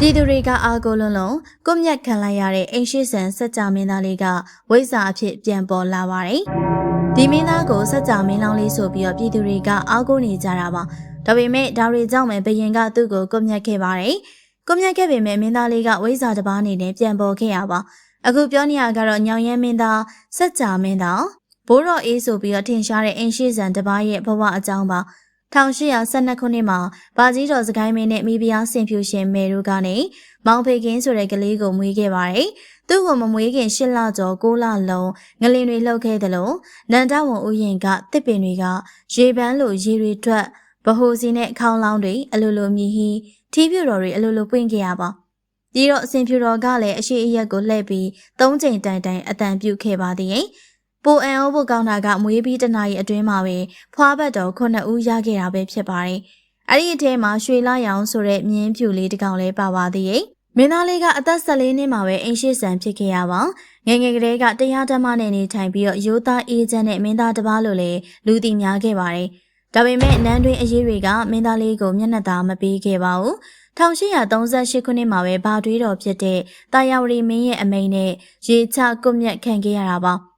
ပြည်သူတွေကအာကိုလုံးလုံးကွမျက်ခံလိုက်ရတဲ့အိမ်ရှိဆန်စัจ जा မင်းသားလေးကဝိဇ္ဇာအဖြစ်ပြန်ပေါ်လာပါတယ်။ဒီမင်းသားကိုစัจ जा မင်းလောင်းလေးဆိုပြီးတော့ပြည်သူတွေကအာကိုနေကြတာပါ။ဒါပေမဲ့ဒါတွေကြောင့်ပဲဘယင်ကသူ့ကိုကွမျက်ခဲ့ပါတယ်။ကွမျက်ခဲ့ပေမဲ့မင်းသားလေးကဝိဇ္ဇာတစ်ပါးအနေနဲ့ပြန်ပေါ်ခဲ့ရပါ။အခုပြောနေရကတော့ညောင်ရဲမင်းသားစัจ जा မင်းသားဘိုးတော်အေးဆိုပြီးတော့ထင်ရှားတဲ့အိမ်ရှိဆန်တစ်ပါးရဲ့ဘဝအကြောင်းပါ။ 1812ခုနှစ်မှာဘာကြီးတော်စကိုင်းမင်းနဲ့မိဖုရားဆင်ဖြူရှင်မေတို့ကနေမောင်ဖေကင်းဆိုတဲ့ကလေးကိုမွေးခဲ့ပါတယ်။သူ့ကိုမမွေးခင်၈လကျော်၉လလုံးငလင်တွေလှုပ်ခဲ့တယ်လို့နန္ဒဝန်ဥယျင်ကတစ်ပင်တွေကရေပန်းလိုရေတွေထွက်ဗဟိုစီနဲ့အခေါင်းလောင်းတွေအလိုလိုမြည်ဟီထီးပြူတော်တွေအလိုလိုပွင့်ခဲ့ရပါ။ဒီတော့အစဉ်ဖြူတော်ကလည်းအရှိအရက်ကိုလှည့်ပြီးသုံးချိန်တိုင်တိုင်အတန်ပြုတ်ခဲ့ပါသေးတယ်။ ပိုအန်အိုးဖို့ကောင်းတာကမွေးပြီးတနာရီအတွင်းမှာပဲဖွားဘတ်တော်ခုနှစ်ဦးရခဲ့တာပဲဖြစ်ပါတယ်။အဲ့ဒီအထဲမှာရွှေလာရောင်ဆိုတဲ့မြင်းဖြူလေးတစ်ကောင်လည်းပါပါသေးရဲ့။မင်းသားလေးကအသက်14နှစ်မှာပဲအင်းရှိဆန်ဖြစ်ခဲ့ရပါ။ငယ်ငယ်ကလေးကတရားဓမ္မနဲ့နေထိုင်ပြီးတော့ရိုးသားအေးချမ်းတဲ့မင်းသားတစ်ပါးလိုလည်းလူသိများခဲ့ပါတယ်။ဒါပေမဲ့နန်းတွင်အရေးတွေကမင်းသားလေးကိုမျက်နှာသာမပေးခဲ့ပါဘူး။1838ခုနှစ်မှာပဲဘာတွေးတော်ဖြစ်တဲ့တာယာဝတီမင်းရဲ့အမိန်နဲ့ရေချကွမြက်ခံခဲ့ရတာပါ။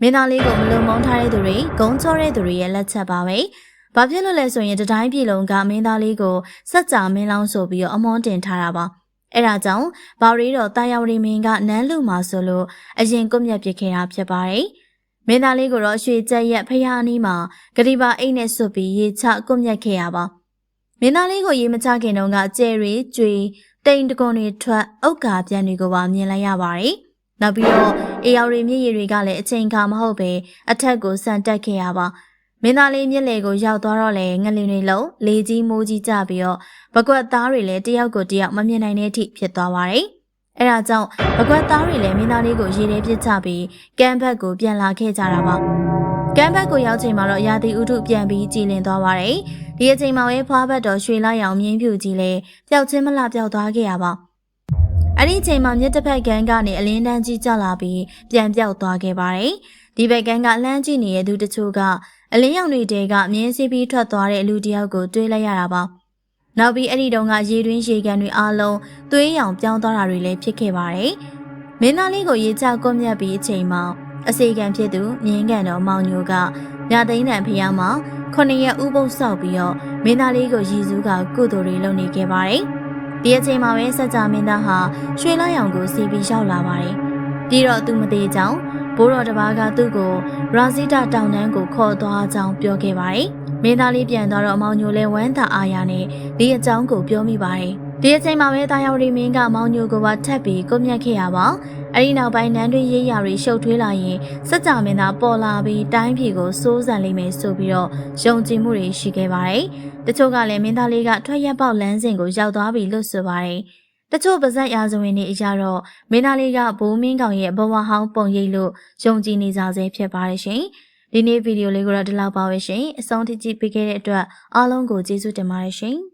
မင်းသားလေးကိုမလုံမုန်းထားတဲ့သူတွေဂုံချောတဲ့သူတွေရဲ့လက်ချက်ပါပဲ။ဘာဖြစ်လို့လဲဆိုရင်တတိုင်းပြည်လုံးကမင်းသားလေးကိုစက်ကြာမင်းလောင်းဆိုပြီးတော့အမွန်းတင်ထားတာပါ။အဲဒါကြောင့်ဘာရီတော်တာယာဝတီမင်းကနန်းလူမှာဆိုလို့အရင်ကွမျက်ပစ်ခဲ့တာဖြစ်ပါတယ်။မင်းသားလေးကိုတော့ရွှေကြက်ရက်ဖျားနီးမှာဂရီပါအိတ်နဲ့ဆွတ်ပြီးရေချကွမျက်ခဲ့ရပါ။မင်းသားလေးကိုရေမချခင်တုန်းကကျဲရီကျွေတိန်တကွန်တွေထွက်အုတ်ကာပြန်တွေကိုပါမြင်လိုက်ရပါတယ်။နောက်ပြီးတော့ အေယော်ရီမြစ်ရည်တွေကလည်းအချိန်ခါမဟုတ်ပဲအထက်ကိုဆန်တက်ခဲ့ရပါမင်းသားလေးမြစ်လေကိုရောက်သွားတော့လေငလင်တွေလုံးလေကြီးမိုးကြီးကြပြီးတော့ပကွက်သားတွေလည်းတယောက်ကိုတယောက်မမြင်နိုင်တဲ့အထိဖြစ်သွားပါတယ်အဲဒါကြောင့်ပကွက်သားတွေလည်းမင်းသားလေးကိုရေထဲပစ်ချပြီးကမ်းဘက်ကိုပြန်လာခဲ့ကြတာပါကမ်းဘက်ကိုရောက်ချိန်မှာတော့ရာသီဥတုပြန်ပြီးကြည်လင်သွားပါတယ်ဒီအချိန်မှာပဲဖွားဘက်တော်ရွှေလာရောင်မြင်းဖြူကြီးလည်းပျောက်ချင်းမလှပျောက်သွားခဲ့ရပါ အဲ့ဒီအချိန်မှာမြစ်တစ်ဖက်ကန်းကနေအလင်းတန်းကြီးကျလာပြီးပြန်ပြောက်သွားခဲ့ပါတယ်။ဒီဘက်ကန်းကလှမ်းကြည့်နေတဲ့သူတချို့ကအလင်းရောင်တွေတဲကမြင်းစီးပြီးထွက်သွားတဲ့လူတယောက်ကိုတွေးလိုက်ရတာပါ။နောက်ပြီးအဲ့ဒီတုန်းကရေတွင်းရေကန်တွေအားလုံးသွေးရောင်ပြောင်းသွားတာတွေလည်းဖြစ်ခဲ့ပါတယ်။မင်းသားလေးကိုရေချကွမြတ်ပြီးအချိန်မှာအစီကံဖြစ်သူမြင်းကန်တော်မောင်ညိုကမြသိန်းတန်ဖျားမှာခုနှစ်ရက်ဥပုပ်ဆောက်ပြီးတော့မင်းသားလေးကိုရည်စူးကကုသိုလ်တွေလုပ်နေခဲ့ပါတယ်။ ဒီအချိန်မှာပဲစัจ जा မင်းသားဟာရွှေလိုက်အောင်ကိုစီပြီးရောက်လာပါတယ်။ပြီးတော့သူမသေးကြောင်းဘိုးတော်တစ်ပါးကသူ့ကိုရာဇီတာတောင်တန်းကိုခေါ်သွားကြောင်းပြောခဲ့ပါတယ်။မင်းသားလေးပြန်သွားတော့အမောင်ညိုလဲဝမ်းသာအားရနဲ့ဒီအကြောင်းကိုပြောမိပါတယ်။ ဒီအချိန်မှာပဲတာယောရီမင်းကမောင်ညိုကိုပါထပ်ပြီးကိုမြတ်ခဲ့ရပါ။အဲဒီနောက်ပိုင်းနန်းတွင်းရေးရာတွေရှုပ်ထွေးလာရင်စัจ जा မင်းသားပေါ်လာပြီးတိုင်းပြည်ကိုစိုးစံလိမ့်မယ်ဆိုပြီးတော့ယုံကြည်မှုတွေရှိခဲ့ပါတယ်။တချို့ကလည်းမင်းသားလေးကထွက်ရက်ပေါက်လမ်းစဉ်ကိုရောက်သွားပြီလို့ဆိုပါတယ်။တချို့ပါဇက်ရာဇဝင်တွေအရတော့မင်းသားလေးကဘိုးမင်းကောင်ရဲ့ဘဝဟောင်းပုံရိပ်လို့ယုံကြည်နေကြဆဲဖြစ်ပါတယ်ရှင်။ဒီနေ့ဗီဒီယိုလေးကိုတော့ဒီလောက်ပါပဲရှင်။အဆုံးထိကြည့်ပေးခဲ့တဲ့အတွက်အားလုံးကိုကျေးဇူးတင်ပါတယ်ရှင်။